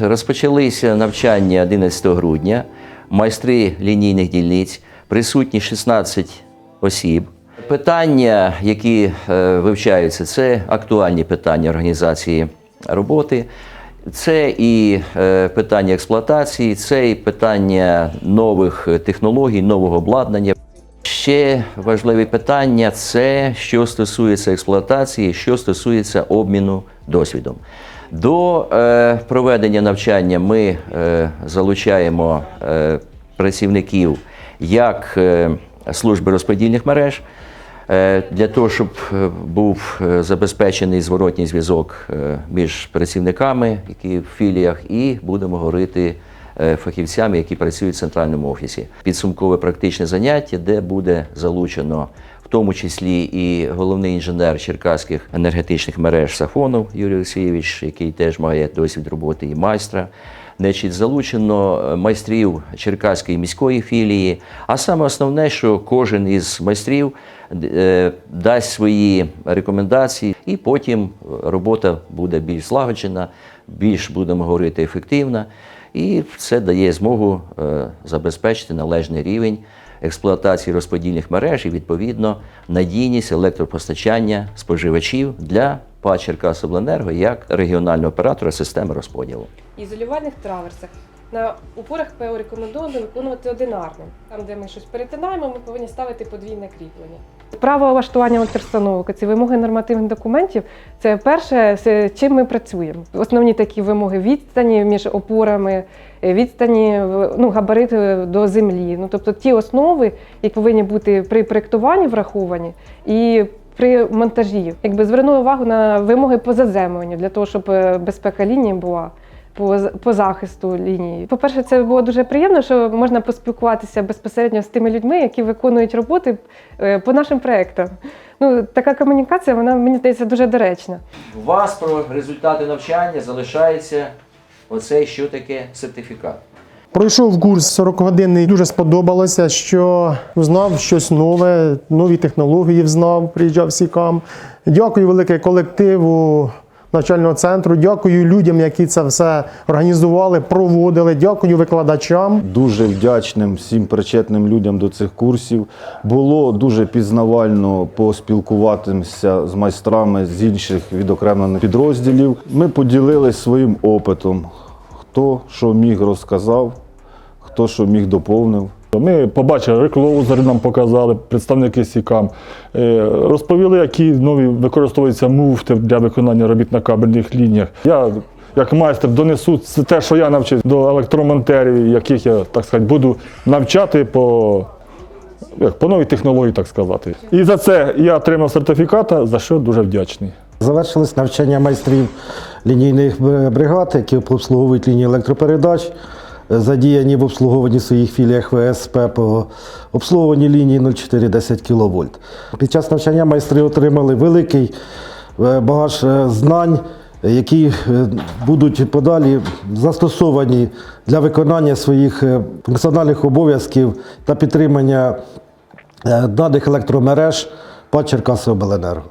Розпочалися навчання 11 грудня. Майстри лінійних дільниць, присутні 16 осіб. Питання, які е, вивчаються, це актуальні питання організації роботи, це і е, питання експлуатації, це і питання нових технологій, нового обладнання. Ще важливі питання це що стосується експлуатації, що стосується обміну досвідом. До е, проведення навчання ми е, залучаємо е, працівників як е, служби розподільних мереж. е, Для того, щоб е, був е, забезпечений зворотній зв'язок е, між працівниками, які в філіях, і будемо говорити фахівцями, які працюють в центральному офісі. Підсумкове практичне заняття, де буде залучено тому числі і головний інженер черкаських енергетичних мереж Сафонов Юрій Олексійович, який теж має досвід роботи і майстра. Значить, залучено е, майстрів Черкаської міської філії. А саме основне, що кожен із майстрів е, дасть свої рекомендації, і потім робота буде більш злагоджена, більш будемо говорити ефективна. І це дає змогу е, забезпечити належний рівень експлуатації розподільних мереж і відповідно надійність електропостачання споживачів для ПА «Черкасобленерго» як регіонального оператора системи розподілу. ізолювальних траверсах. На упорах ПО рекомендовано виконувати одинарним. Там, де ми щось перетинаємо, ми повинні ставити подвійне кріплення. Право влаштування електростановок, ці вимоги нормативних документів це перше, з чим ми працюємо. Основні такі вимоги відстані між опорами, е, відстані в- ну, габарити до землі. Ну, тобто ті основи, які повинні бути при проєктуванні враховані і при монтажі. Якби звернули увагу на вимоги по заземленню для того, щоб е, безпека лінії була по, з- по захисту лінії. По-перше, це було дуже приємно, що можна поспілкуватися безпосередньо з тими людьми, які виконують роботи е, по нашим проектам. Ну, така комунікація, вона мені здається дуже доречна. У вас про результати навчання залишається оцей що таке сертифікат. Пройшов курс 40-годинний, дуже сподобалося, що знав щось нове, нові технології знав, приїжджав сікам. Дякую велике колективу навчального центру, дякую людям, які це все організували, проводили. Дякую викладачам. Дуже вдячним всім причетним людям до цих курсів. Було дуже пізнавально поспілкуватися з майстрами з інших відокремлених підрозділів. Ми поділилися своїм опитом. Хто що міг розказав, хто що міг доповнив. Ми побачили реклоузери, нам показали представники СІКАМ, Е, розповіли, які нові використовуються муфти для виконання робіт на кабельних лініях. Я як майстер донесу те, що я навчився до електромонтерів, яких я так сказати, буду навчати по, як, по новій технології, так сказати. І за це я отримав сертифіката, за що дуже вдячний. Завершилось навчання майстрів лінійних бригад, які обслуговують лінії електропередач, е, задіяні в обслуговуванні своїх філіях ВСП по обслуговуванні лінії 0,410 кВт. Під час навчання майстри отримали великий е, багаж е, знань, які е, будуть подалі застосовані для виконання своїх функціональних обов'язків та підтримання даних електромереж ПАД Черкасиобленерго.